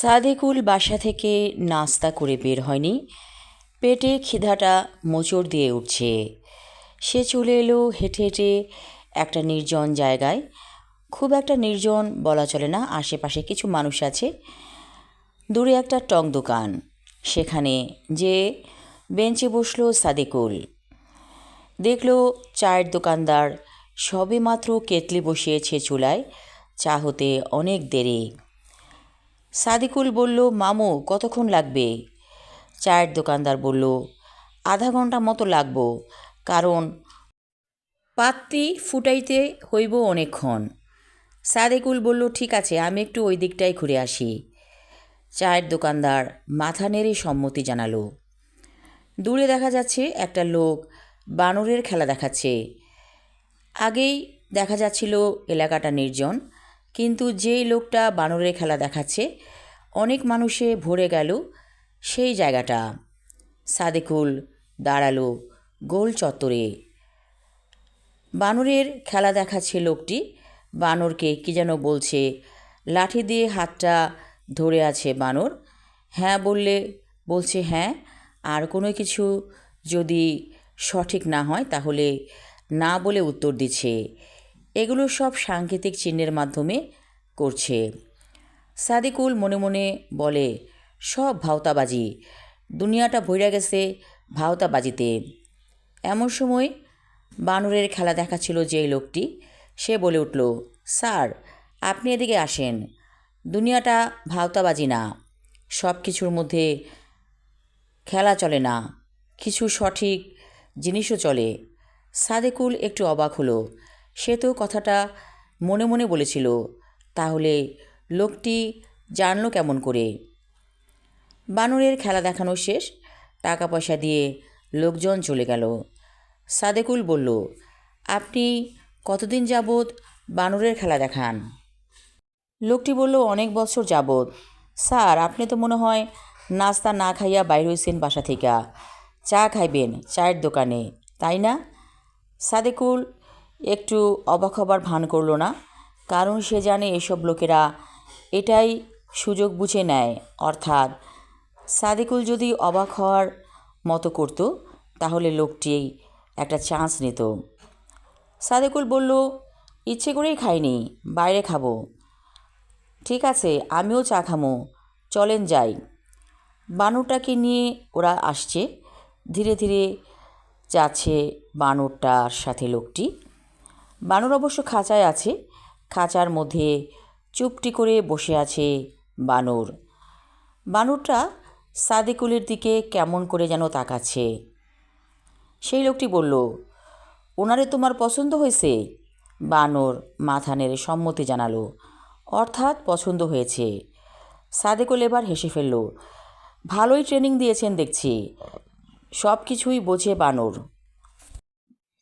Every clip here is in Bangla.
সাদেকুল বাসা থেকে নাস্তা করে বের হয়নি। পেটে খিদাটা মোচড় দিয়ে উঠছে। সে চলে এলো হেঁটে হেঁটে একটা নির্জন জায়গায়। খুব একটা নির্জন বলা চলে না, আশেপাশে কিছু মানুষ আছে। দূরে একটা টং দোকান। সেখানে যে বেঞ্চে বসল সাদেকুল। দেখল চায়ের দোকানদার সবেমাত্র কেতলি বসিয়েছে চুলায়, চা হতে অনেক দেরি। সাদিকুল বলল, মামু, কতক্ষণ লাগবে? চায়ের দোকানদার বলল, আধা ঘণ্টা মতো লাগবো, কারণ পাত্তি ফুটাইতে হইব অনেকক্ষণ। সাদেকুল বলল, ঠিক আছে, আমি একটু ওই দিকটাই ঘুরে আসি। চায়ের দোকানদার মাথা নেড়ে সম্মতি জানালো। দূরে দেখা যাচ্ছে একটা লোক বানরের খেলা দেখাচ্ছে। আগেই দেখা যাচ্ছিল এলাকাটা নির্জন। কিন্তু যেই লোকটা বানরের খেলা দেখাচ্ছে, অনেক মানুষে ভরে গেল সেই জায়গাটা। সাদেকুল দাঁড়াল গোল চত্বরে। বানরের খেলা দেখাচ্ছে লোকটি। বানরকে কী যেন বলছে, লাঠি দিয়ে হাতটা ধরে আছে বানর। হ্যাঁ বললে, বলছে হ্যাঁ আর কোনো কিছু যদি সঠিক না হয় তাহলে না বলে উত্তর দিচ্ছে। এগুলো সব সাংকেতিক চিহ্নের মাধ্যমে করছে। সাদিকুল মনে মনে বলে, সব ভাওতাবাজি, দুনিয়াটা ভইরা গেছে ভাওতাবাজিতে। এমন সময় বানরের খেলা দেখাচ্ছিল যেই লোকটি, সে বলে উঠল, স্যার, আপনি এদিকে আসেন। দুনিয়াটা ভাওতাবাজি না। সব কিছুর মধ্যে খেলা চলে না। কিছু সঠিক জিনিসও চলে। সাদেকুল একটু অবাক হলো। সে তো কথাটা মনে মনে বলেছিল, তাহলে লোকটি জানলো কেমন করে? বানরের খেলা দেখানো শেষ টাকা পয়সা দিয়ে লোকজন চলে গেল। সাদেকুল বলল, আপনি কতদিন যাবৎ বানরের খেলা দেখান? লোকটি বলল, অনেক বছর যাবৎ। স্যার, আপনি তো মনে হয় নাস্তা না খাইয়া বাইর হইছেন বাসা থেকে। চা খাইবেন, চায়ের দোকানে, তাই না? সাদেকুল একটু অবাক হবার ভান করল না, কারণ সে জানে এসব লোকেরা এটাই সুযোগ বুঝে নেয়। অর্থাৎ সাদেকুল যদি অবাক হওয়ার মতো করত, তাহলে লোকটি একটা চান্স নিত। সাদেকুল বলল, ইচ্ছে করেই খাইনি, বাইরে খাব। ঠিক আছে, আমিও চা খামো, চলেন যাই। বানরটাকে নিয়ে ওরা আসছে। ধীরে ধীরে যাচ্ছে বানরটার সাথে লোকটি। বানর অবশ্য খাঁচায় আছে। খাঁচার মধ্যে চুপটি করে বসে আছে বানর। বানরটা সাদেকুলের দিকে কেমন করে যেন তাকাচ্ছে। সেই লোকটি বলল, ওনারে তোমার পছন্দ হয়েছে? বানর মাথা নেড়ে সম্মতি জানালো। অর্থাৎ পছন্দ হয়েছে। সাদেকুল এবার হেসে ফেলল, ভালোই ট্রেনিং দিয়েছেন দেখছি। সব কিছুই বোঝে বানর।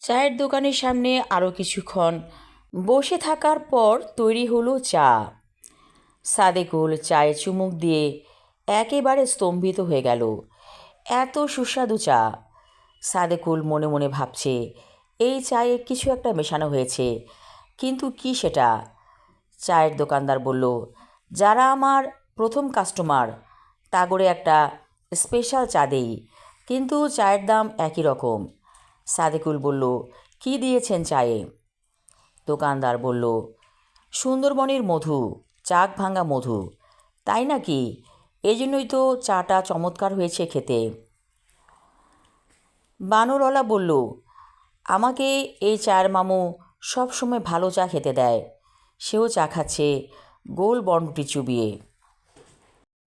চায়ের দোকানের সামনে আরও কিছুক্ষণ বসে থাকার পর তৈরি হলো চা। সাদেকুল চায়ে চুমুক দিয়ে একেবারে স্তম্ভিত হয়ে গেল। এত সুস্বাদু চা। সাদেকুল মনে মনে ভাবছে, এই চায়ে কিছু একটা মেশানো হয়েছে, কিন্তু কি সেটা? চায়ের দোকানদার বলল, যারা আমার প্রথম কাস্টমার, তা করে একটা স্পেশাল চা দেই, কিন্তু চায়ের দাম একই রকম। সাদেকুল বলল, কি দিয়েছেন চায়ে? দোকানদার বলল, সুন্দরবনের মধু, চাক ভাঙা মধু। তাই নাকি? এই জন্যই তো চাটা চমৎকার হয়েছে খেতে। বানরওয়ালা বলল, আমাকে এই চায়ের মামু সবসময় ভালো চা খেতে দেয়। সেও চা খাচ্ছে, গোল বন্ডটি চুবিয়ে।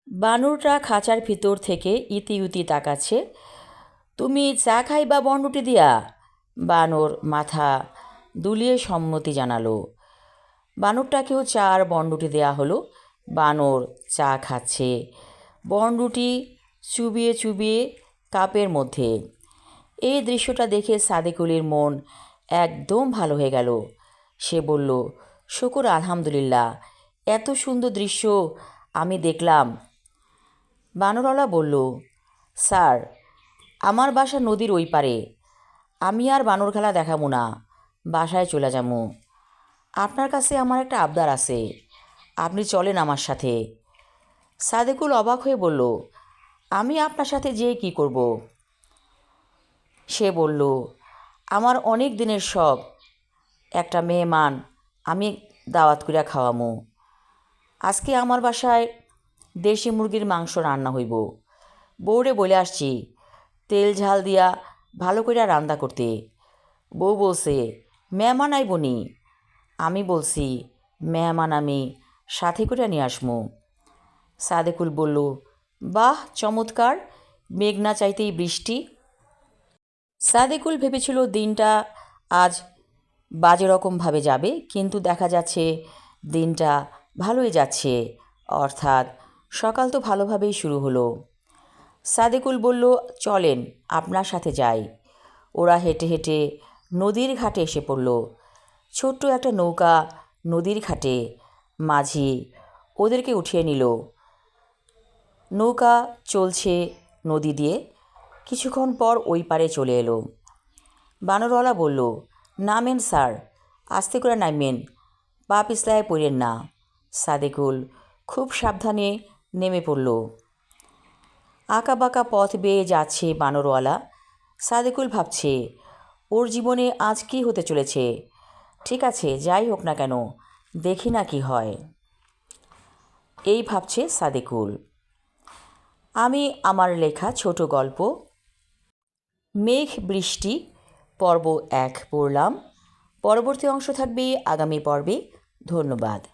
বানরটা খাঁচার ভিতর থেকে ইতি উতি তাকাচ্ছে তুমি চা খাইবা বন্ডুটি দিয়া? বানর মাথা দুলিয়ে সম্মতি জানালো। বানরটাকেও চা আর বন্ডুটি দেয়া হলো। বানর চা খাচ্ছে। বন্ডুটি চুবিয়ে চুবিয়ে কাপের মধ্যে। এই দৃশ্যটা দেখে সাদেকুলির মন একদম ভালো হয়ে গেল। সে বলল, শুকুর, আলহামদুলিল্লাহ। এত সুন্দর দৃশ্য আমি দেখলাম। বানরওয়ালা বলল, স্যার আমার বাসা নদীর ওই পারে। আমি আর বানর খেলা দেখাবো না। বাসায় চলে যাব। আপনার কাছে আমার একটা আবদার আছে। আপনি চলেন আমার সাথে। সাদেকুল অবাক হয়ে বলল, আমি আপনার সাথে যেয়ে কি করব? সে বলল, আমার অনেক দিনের শখ। একটা মেহমান আমি দাওয়াত করিয়া খাওয়ামু। আজকে আমার বাসায় দেশি মুরগির মাংস রান্না হইব। বউরে বলে আসছি তেল ঝাল দিয়া ভালো করে রান্না করতে। বউ বলছে মেহমান আইবনি আমি বলছি মেহমান আমি সাথে করে নিয়ে আসমু। সাদেকুল বলল, বাহ, চমৎকার মেঘ না চাইতেই বৃষ্টি। সাদেকুল ভেবেছিল দিনটা আজ বাজে রকমভাবে যাবে, কিন্তু দেখা যাচ্ছে দিনটা ভালোই যাচ্ছে, অর্থাৎ সকাল তো ভালোভাবেই শুরু হলো। সাদেকুল বলল, চলেন, আপনার সাথে যাই। ওরা হেঁটে হেঁটে নদীর ঘাটে এসে পড়ল। ছোট্ট একটা নৌকা নদীর ঘাটে মাঝি ওদেরকে উঠিয়ে নিল। নৌকা চলছে নদী দিয়ে। কিছুক্ষণ পর ওই পারে চলে এলো। বানরওয়ালা বলল, নামেন স্যার, আস্তে করে নামেন পা পিছলায় পড়েন না। সাদেকুল খুব সাবধানে নেমে পড়ল। আঁকা বাঁকা পথ বেয়ে যাচ্ছে বানরওয়ালা। সাদেকুল ভাবছে, ওর জীবনে আজ কী হতে চলেছে? ঠিক আছে, যাই হোক না কেন, দেখি না কি হয়। এই ভাবছে সাদেকুল। আমি আমার লেখা ছোট গল্প, মেঘ বৃষ্টি, পর্ব এক পড়লাম। পরবর্তী অংশ থাকবে আগামী পর্বে। ধন্যবাদ।